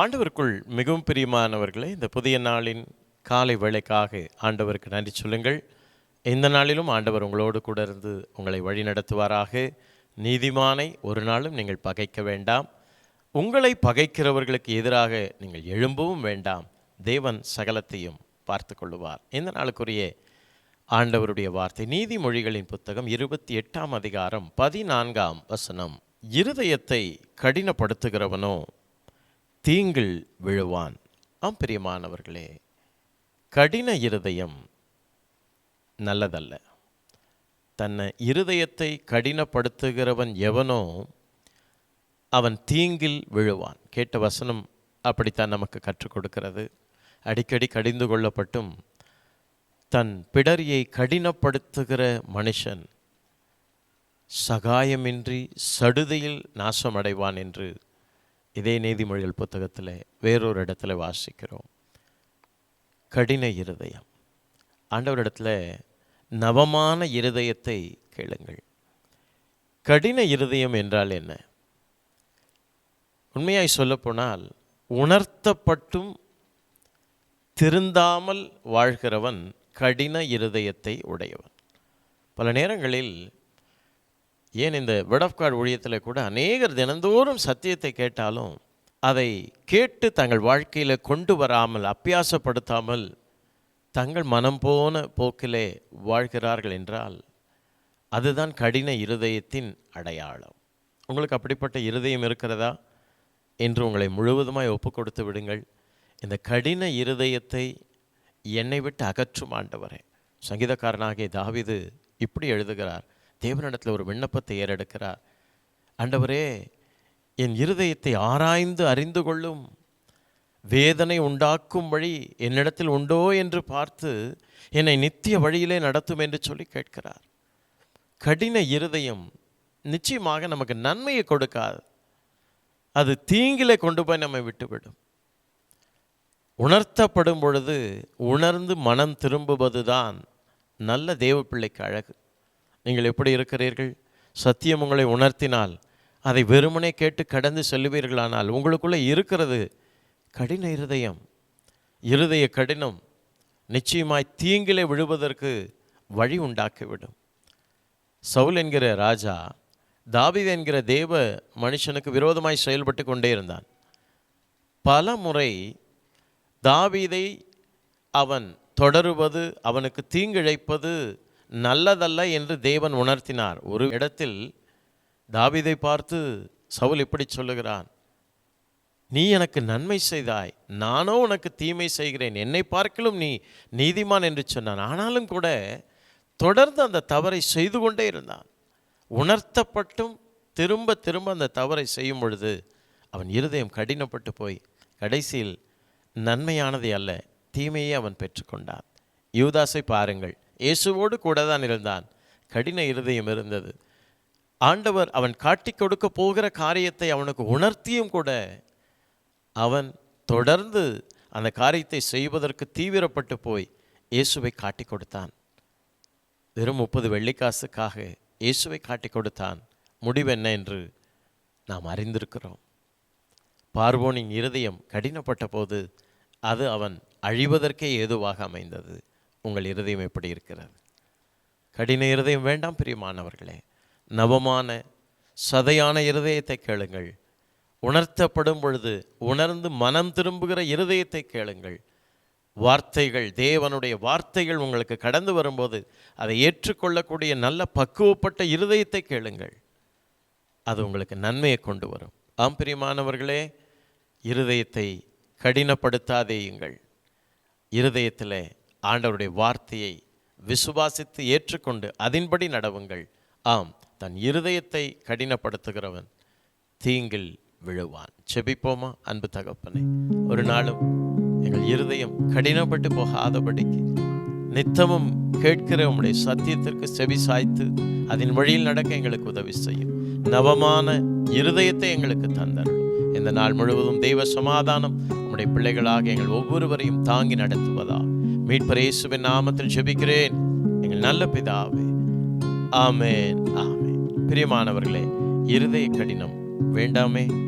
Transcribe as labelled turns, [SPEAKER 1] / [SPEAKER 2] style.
[SPEAKER 1] ஆண்டவருக்குள் மிகவும் பிரியமானவர்களே இந்த புதிய நாளின் காலை வேலைக்காக ஆண்டவருக்கு நன்றி சொல்லுங்கள். இந்த நாளிலும் ஆண்டவர் உங்களோடு கூட இருந்து உங்களை வழி நடத்துவாராக. நீதிமானை ஒரு நாளும் நீங்கள் பகைக்க வேண்டாம். உங்களை பகைக்கிறவர்களுக்கு எதிராக நீங்கள் எழும்பவும் வேண்டாம். தேவன் சகலத்தையும் பார்த்து கொள்ளுவார். இந்த நாளுக்குரிய ஆண்டவருடைய வார்த்தை நீதிமொழிகளின் புத்தகம் இருபத்தி எட்டாம் அதிகாரம் பதினான்காம் வசனம். இருதயத்தை கடினப்படுத்துகிறவனோ தீங்கில் விழுவான். ஆம் பிரியமானவர்களே கடின இருதயம் நல்லதல்ல. தன்னை இருதயத்தை கடினப்படுத்துகிறவன் எவனோ அவன் தீங்கில் விழுவான். கேட்ட வசனம் அப்படித்தான் நமக்கு கற்றுக் கொடுக்கிறது. அடிக்கடி கடிந்து கொள்ளப்பட்டும் தன் பிடரியை கடினப்படுத்துகிற மனுஷன் சகாயமின்றி சடுதியில் நாசமடைவான் என்று இதே நீதிமொழிகள் புத்தகத்தில் வேறொரு இடத்துல வாசிக்கிறோம். கடின இருதயம். ஆண்டவரிடத்தில் நவமான இருதயத்தை கேளுங்கள். கடின இருதயம் என்றால் என்ன? உண்மையாய் சொல்லப்போனால் உணர்த்தப்பட்டும் திருந்தாமல் வாழ்கிறவன் கடின இருதயத்தை உடையவன். பல நேரங்களில் ஏன் இந்த வேர்ட் ஆஃப் காட் ஊழியத்தில் கூட அநேகர் தினந்தோறும் சத்தியத்தை கேட்டாலும் அதை கேட்டு தங்கள் வாழ்க்கையில் கொண்டு வராமல் அப்பியாசப்படுத்தாமல் தங்கள் மனம் போன போக்கிலே வாழ்கிறார்கள் என்றால் அதுதான் கடின இருதயத்தின் அடையாளம். உங்களுக்கு அப்படிப்பட்ட இருதயம் இருக்கிறதா? என்று உங்களை முழுவதுமாய் ஒப்பு கொடுத்து விடுங்கள். இந்த கடின இருதயத்தை என்னை விட்டு அகற்றும் ஆண்டவரே. சங்கீதக்காரனாகிய தாவிது இப்படி எழுதுகிறார். தேவனிடத்தில் ஒரு விண்ணப்பத்தை ஏறெடுக்கிறார். ஆண்டவரே என் இருதயத்தை ஆராய்ந்து அறிந்து கொள்ளும் வேதனை உண்டாக்கும் வழி என்னிடத்தில் உண்டோ என்று பார்த்து என்னை நித்திய வழியிலே நடத்தும் என்று சொல்லி கேட்கிறார். கடின இருதயம் நிச்சயமாக நமக்கு நன்மையை கொடுக்காது. அது தீங்கிலே கொண்டு போய் நம்மை விட்டுவிடும். உணர்த்தப்படும் பொழுது உணர்ந்து மனம் திரும்புவதுதான் நல்ல தேவ பிள்ளைக்கு அழகு. நீங்கள் எப்படி இருக்கிறீர்கள்? சத்தியம் உங்களை உணர்த்தினால் அதை வெறுமனே கேட்டு கடந்து செல்லுவீர்களானால் உங்களுக்குள்ளே இருக்கிறது கடின இருதயம். இருதய கடினம் நிச்சயமாய் தீங்கிலே விழுவதற்கு வழி உண்டாக்கிவிடும். சவுல் என்கிற ராஜா தாவீது என்கிற தேவ மனுஷனுக்கு விரோதமாய் செயல்பட்டு கொண்டே இருந்தான். பல முறை தாவீதை அவன் தொடருவது அவனுக்கு தீங்கிழைப்பது நல்லதல்ல என்று தேவன் உணர்த்தினார். ஒரு இடத்தில் தாவிதை பார்த்து சவுல் இப்படி சொல்லுகிறான் நீ எனக்கு நன்மை செய்தாய். நானோ உனக்கு தீமை செய்கிறேன். என்னை பார்க்கலும் நீ நீதிமான் என்று சொன்னான். ஆனாலும் கூட தொடர்ந்து அந்த தவறை செய்து கொண்டே இருந்தான். உணர்த்தப்பட்டும் திரும்ப திரும்ப அந்த தவறை செய்யும் பொழுது அவன் இருதயம் கடினப்பட்டு போய் கடைசியில் நன்மையானதை அல்ல தீமையே அவன் பெற்றுக்கொண்டான். யூதாஸை பாருங்கள். இயேசுவோடு கூட தான் இருந்தான். கடின இருதயம் இருந்தது. ஆண்டவர் அவன் காட்டி கொடுக்க போகிற காரியத்தை அவனுக்கு உணர்த்தியும் கூட அவன் தொடர்ந்து அந்த காரியத்தை செய்வதற்கு தீவிரப்பட்டு போய் இயேசுவை காட்டி கொடுத்தான். வெறும் முப்பது வெள்ளிக்காசுக்காக இயேசுவை காட்டி கொடுத்தான். முடிவு என்ன என்று நாம் அறிந்திருக்கிறோம். பார்வோனின் இருதயம் கடினப்பட்ட போது அது அவன் அழிவதற்கே ஏதுவாக அமைந்தது. உங்கள் இருதயம் எப்படி இருக்கிறது. கடின இருதயம் வேண்டாம் பிரியமானவர்களே. நவமான சதையான இருதயத்தை கேளுங்கள். உணர்த்தப்படும் பொழுது உணர்ந்து மனம் திரும்புகிற இருதயத்தை கேளுங்கள். வார்த்தைகள் தேவனுடைய வார்த்தைகள் உங்களுக்கு கடந்து வரும்போது அதை ஏற்றுக்கொள்ளக்கூடிய நல்ல பக்குவப்பட்ட இருதயத்தை கேளுங்கள். அது உங்களுக்கு நன்மையை கொண்டு வரும். ஆம் பிரியமானவர்களே இருதயத்தை கடினப்படுத்தாதேயுங்கள் இருதயத்தில் ஆண்டவருடைய வார்த்தையை விசுவாசித்து ஏற்றுக்கொண்டு அதன்படி நடவுங்கள். ஆம் தன் இருதயத்தை கடினப்படுத்துகிறவன் தீங்கில் விழுவான். செபிப்போமா? அன்பு தகப்பனே ஒரு நாளும் எங்கள் இருதயம் கடினப்பட்டு போகாதபடிக்கு நித்தமும் கேட்கிற உம்முடைய சத்தியத்திற்கு செவி சாய்த்து அதன் வழியில் நடக்க எங்களுக்கு உதவி செய்யும் நவமான இருதயத்தை எங்களுக்கு தந்தார் இந்த நாள் முழுவதும் தெய்வ சமாதானம் உம்முடைய பிள்ளைகளாக எங்கள் ஒவ்வொருவரையும் தாங்கி நடத்துவதா மீட்பர் இயேசுவின் நாமத்தில் ஜெபிக்கிறேன். எங்கள் நல்ல பிதாவே ஆமேன் ஆமேன். பிரியமானவர்களே இருதய கடினம் வேண்டாமே.